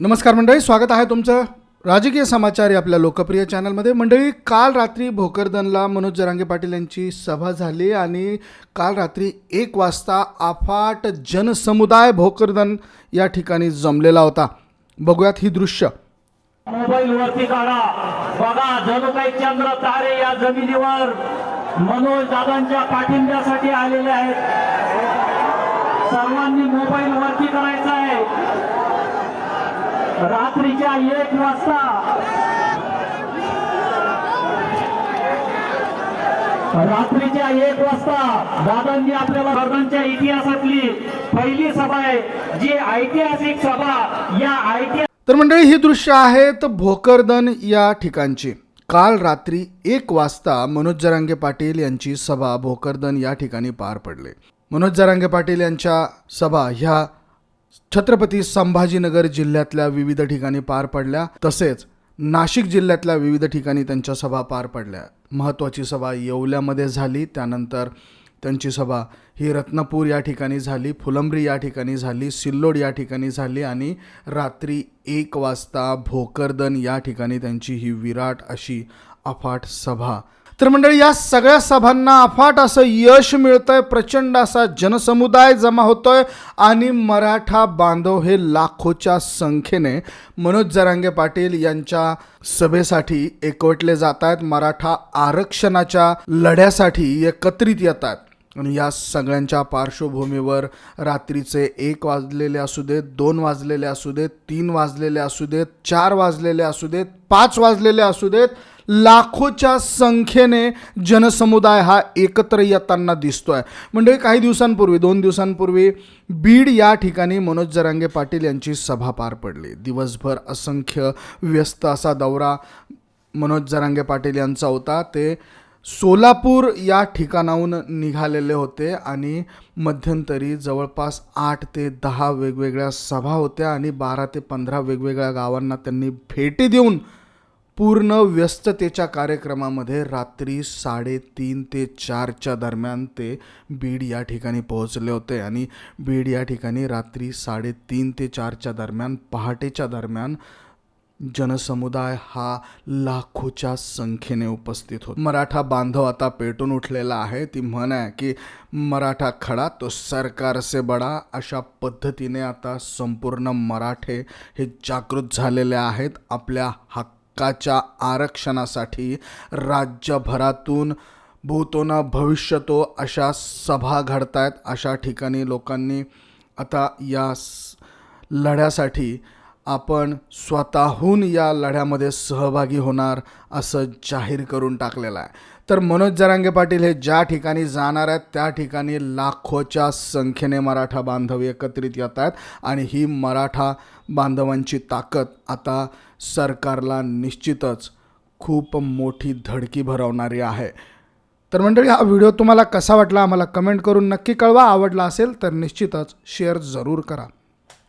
नमस्कार मंडळी स्वागत आहे तुमचं राजकीय समाचार या आपल्या लोकप्रिय चॅनलमध्ये. मंडळी काल रात्री भोकरदनला मनोज जरांगे पाटील यांची सभा झाली आणि काल रात्री एक वाजता आफाट जनसमुदाय भोकरदन या ठिकाणी जमलेला होता. बघूयात ही दृश्य. मोबाईल वरती काढा. बघा जणू काही चंद्र तारे या जमिनीवर मनोज दादांच्या पाठिंब्यासाठी आलेले आहेत. सर्वांनी मोबाईल वरती करायचा आहे. रात्रीच्या एक वाजता. रात्रीच्या एक वाजता दादांनी आपल्याला वर्धांच्या इतिहासातली पहिली सभा आहे जी ऐतिहासिक सभा या ऐतिहासिक तर मंडळी ही दृश्य आहेत भोकरदन या ठिकाणची. काल रात्री एक वाजता मनोज जरांगे पाटील यांची सभा भोकरदन या ठिकाणी पार पडले. मनोज जरांगे पाटील यांच्या सभा ह्या छत्रपती संभाजीनगर जिल्ह्यातल्या विविध ठिकाणी पार पडल्या तसेच नाशिक जिल्ह्यातल्या विविध ठिकाणी त्यांच्या सभा पार पडल्या. महत्त्वाची सभा येवल्यामध्ये झाली त्यानंतर त्यांची सभा ही रत्नपूर या ठिकाणी झाली फुलंब्री या ठिकाणी झाली सिल्लोड या ठिकाणी झाली आणि रात्री एक वाजता भोकरदन या ठिकाणी त्यांची ही विराट अशी अफाट सभा तर मंडळी या सगळ्या सभांना अफाट असं यश मिळतंय. प्रचंड असा जनसमुदाय जमा होतोय आणि मराठा बांधव हे लाखोच्या संख्येने मनोज जरांगे पाटील यांच्या सभेसाठी एकवटले जात आहेत मराठा आरक्षणाच्या लढ्यासाठी एकत्रित येत आहेत आणि या सगळ्यांच्या पार्श्वभूमीवर रात्रीचे एक वाजलेले असू देत दोन वाजलेले असू देत तीन वाजलेले असू देत चार वाजलेले असू देत पाच वाजलेले असू देत लाखोच्या संख्येने जनसमुदाय हा एकत्र येताना दिसतोय. म्हणजे काही दिवसांपूर्वी दोन दिवसांपूर्वी बीड या ठिकाणी मनोज जरांगे पाटील यांची सभा पार पडली. दिवसभर असंख्य व्यस्त असा दौरा मनोज जरांगे पाटील यांचा होता. ते सोलापूर या ठिकाणाहून निघालेले होते आणि मध्यंतरी जवळपास आठ ते दहा वेगवेगळ्या सभा होत्या आणि बारा ते पंधरा वेगवेगळ्या गावांना त्यांनी भेटी देऊन पूर्ण व्यस्ततेच्या कार्यक्रमामध्ये रात्री साडेतीन ते चारच्या दरम्यान ते बीड या ठिकाणी पोहोचले होते आणि बीड या ठिकाणी रात्री साडेतीन ते चारच्या दरम्यान पहाटेच्या दरम्यान जनसमुदाय हा लाखोच्या संख्येने उपस्थित होतो. मराठा बांधव आता पेटून उठलेला आहे. ती म्हण आहे की मराठा खडा तो सरकारसे बडा. अशा पद्धतीने आता संपूर्ण मराठे हे जागृत झालेले आहेत. आपल्या हक्काच्या आरक्षणासाठी राज्यभरातून भूतो न भविष्यतो अशा सभा घडत आहेत अशा ठिकाणी लोकांनी आता या स- लढ्यासाठी आपण स्वतःहून या लढ्यामध्ये सहभागी होणार असं जाहीर करून टाकलेलं आहे. तर मनोज जरांगे पाटील हे ज्या ठिकाणी जाणार आहेत त्या ठिकाणी लाखोच्या संख्येने मराठा बांधव एकत्रित येत आहेत आणि ही मराठा बांधवांची ताकद आता सरकारला निश्चितच खूप मोठी धडकी भरवणारी आहे. तर मंडळी हा व्हिडिओ तुम्हाला कसा वाटला आम्हाला कमेंट करून नक्की कळवा. आवडला असेल तर निश्चितच शेअर जरूर करा.